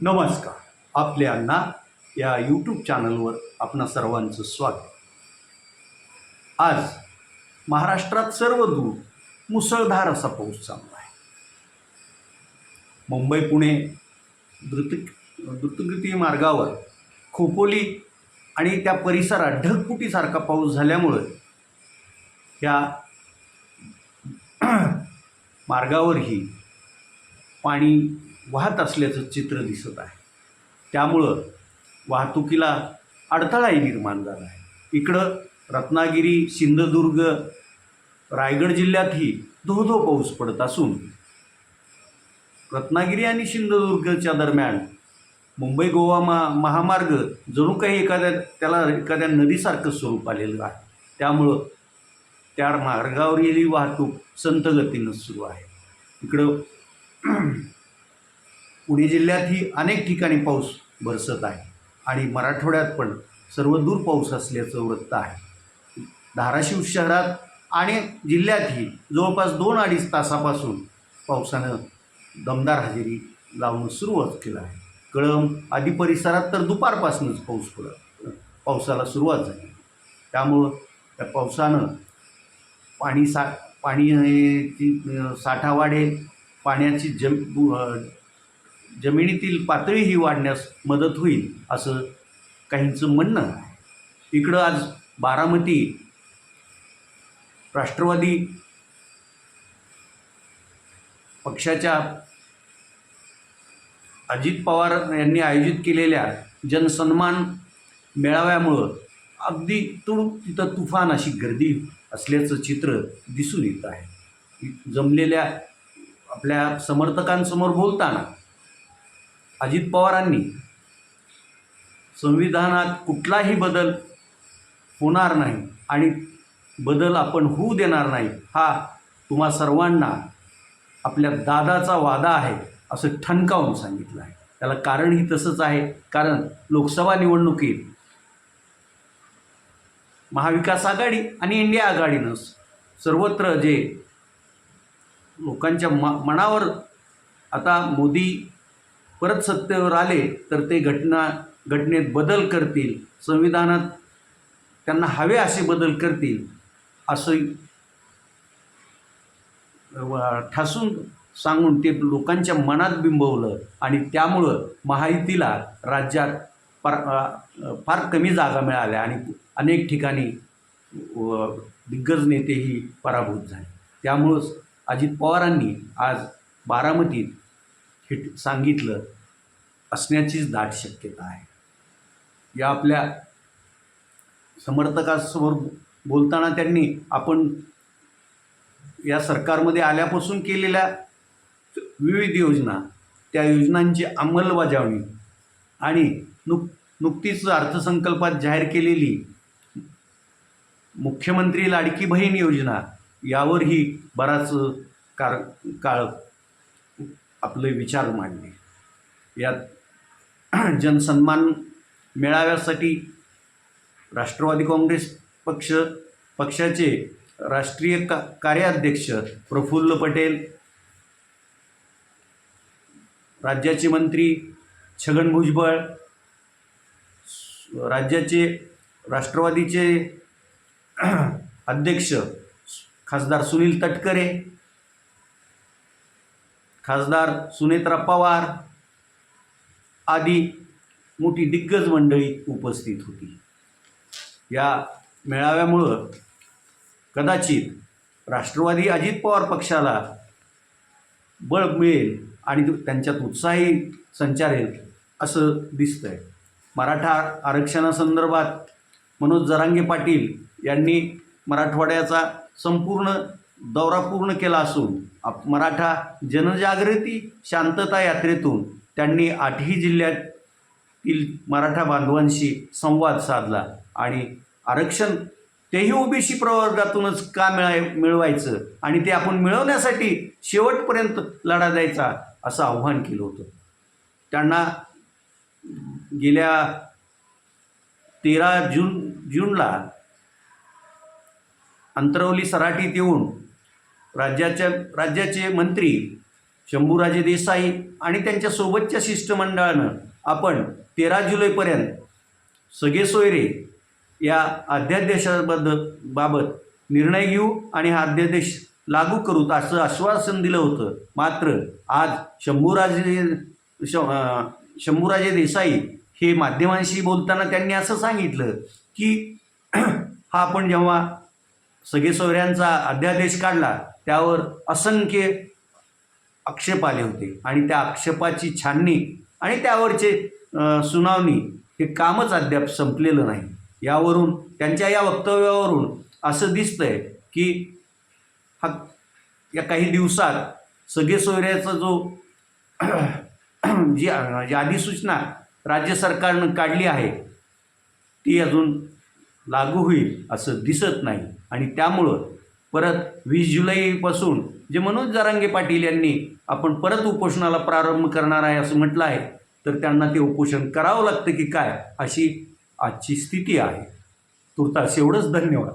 नमस्कार. आपले अण्णा या यूट्यूब चॅनलवर आपणा सर्वांचं स्वागत. आज महाराष्ट्रात सर्व दूर मुसळधार असा पाऊस चालू आहे. मुंबई पुणे द्रुत द्रुतगती मार्गावर खोपोली आणि त्या परिसरात ढगफुटीसारखा पाऊस झाल्यामुळं या मार्गावरही पाणी वाहत असल्याचं चित्र दिसत आहे. त्यामुळं वाहतुकीला अडथळाही निर्माण झाला आहे. इकडं रत्नागिरी सिंधुदुर्ग रायगड जिल्ह्यातही धोधो पाऊस पडत असून रत्नागिरी आणि सिंधुदुर्गच्या दरम्यान मुंबई गोवा मा महामार्ग जणू काही एखाद्या त्याला एखाद्या नदीसारखं स्वरूप आलेलं आहे. त्यामुळं त्या मार्गावरील वाहतूक संतगतीनं सुरू आहे. इकडं पुणे जिल्ह्यातही अनेक ठिकाणी पाऊस बरसत आहे आणि मराठवाड्यात पण सर्वदूर पाऊस असल्याचं वृत्त आहे. धाराशिव शहरात आणि जिल्ह्यातही जवळपास दोन अडीच तासापासून पावसानं दमदार हजेरी लावणं सुरुवात केलं आहे. कळम आदी परिसरात तर दुपारपासूनच पाऊस पडत पावसाला सुरुवात झाली. त्यामुळं त्या पावसानं पाणी सा पाणी साठा वाढेल पाण्याची जम जमिनीतील जमिनीतील पातळीही वाढण्यास मदत होईल असं काहींचं म्हणणं आहे. इकडं आज बारामती राष्ट्रवादी पक्षाच्या अजित पवार यांनी आयोजित केलेल्या जनसन्मान मेळाव्यामुळं अगदी तुडूक तिथं तुफान अशी गर्दी असल्याचं चित्र दिसून येत आहे. जमलेल्या आपल्या समर्थकांसमोर बोलताना अजित पवारांनी संविधानात कुठलाही बदल होणार नाही आणि बदल आपण होऊ देणार नाही हा तुम्हा सर्वांना आपल्या दादाचा वादा आहे असं ठणकावून सांगितलं आहे. त्याला कारणही तसंच आहे कारण लोकसभा निवडणुकीत महाविकास आघाडी आणि इंडिया आघाडीनं सर्वत्र जे लोकांच्या म मनावर आता मोदी परत सत्तेवर आले तर ते घटना घटनेत बदल करतील संविधानात त्यांना हवे असे बदल करतील असं ठासून सांगून ते लोकांच्या मनात बिंबवलं आणि त्यामुळं महायुतीला राज्यात फार फार कमी जागा मिळाल्या आणि अनेक ठिकाणी दिग्गज नेतेही पराभूत झाले. त्यामुळंच अजित पवारांनी आज बारामतीत हिट सांगितलं असण्याचीच दाट शक्यता आहे. या आपल्या समर्थकासमोर बोलताना त्यांनी आपण या सरकारमध्ये आल्यापासून केलेल्या विविध योजना त्या योजनांची अंमलबजावणी आणि नुक नुकतीच अर्थसंकल्पात जाहीर केलेली मुख्यमंत्री लाडकी बहीण योजना यावरही बराच कार काळ आपले विचार मांडले. यात जनसन्मान मेळाव्यासाठी राष्ट्रवादी काँग्रेस पक्ष पक्षाचे राष्ट्रीय का कार्याध्यक्ष प्रफुल्ल पटेल राज्याचे मंत्री छगन भुजबळ राज्याचे राष्ट्रवादीचे अध्यक्ष खासदार सुनील तटकरे खासदार सुनेत्रा पवार आदी मोठी दिग्गज मंडळी उपस्थित होती. या मेळाव्यामुळं कदाचित राष्ट्रवादी अजित पवार पक्षाला बळ मिळेल आणि त्यांच्यात उत्साही संचारेल असं दिसतं आहे मराठा आरक्षणासंदर्भात मनोज जरांगे पाटील यांनी मराठवाड्याचा संपूर्ण दौरा पूर्ण केला असून आप मराठा जनजागृती शांतता यात्रेतून त्यांनी आठही जिल्ह्यातील मराठा बांधवांशी संवाद साधला आणि आरक्षण तेही ओबीसी प्रवर्गातूनच का मिळाय मिळवायचं आणि ते आपण मिळवण्यासाठी शेवटपर्यंत लढा द्यायचा असं आव्हान केलं होतं. त्यांना गेल्या तेरा जून जूनला अंतरवली सराटीत येऊन राज्याच्या राज्याचे मंत्री शंभूराजे देसाई आणि त्यांच्या सोबतच्या शिष्टमंडळानं आपण तेरा जुलैपर्यंत सगळे सोयरे या अध्यादेशाबद्दल बाबत निर्णय घेऊ आणि हा अध्यादेश लागू करू असं आश्वासन दिलं होतं. मात्र आज शंभूराजे श शंभूराजे देसाई हे माध्यमांशी बोलताना त्यांनी असं सांगितलं की हा आपण जेव्हा सगळे सोयऱ्यांचा अध्यादेश काढला त्यावर असंख्य आक्षेप आले होते. आणि त्या आक्षेपाची छाननी आणि त्यावरचे सुनावणी हे कामच अद्याप संपलेलं नाही. यावरून त्यांच्या या वक्तव्यावरून असं दिसतंय की हा या काही दिवसात सगळे सोयऱ्याचा जो जी अधिसूचना राज्य सरकारनं काढली आहे ती अजून लागू होईल असं दिसत नाही. आणि त्यामुळं परत वीस जुलैपासून जे मनोज जरांगे पाटील यांनी आपण परत उपोषणाला प्रारंभ करणार आहे असं म्हटलं आहे तर त्यांना ते उपोषण करावं लागतं की काय अशी आजची स्थिती आहे. तुर्तास एवढंच. धन्यवाद.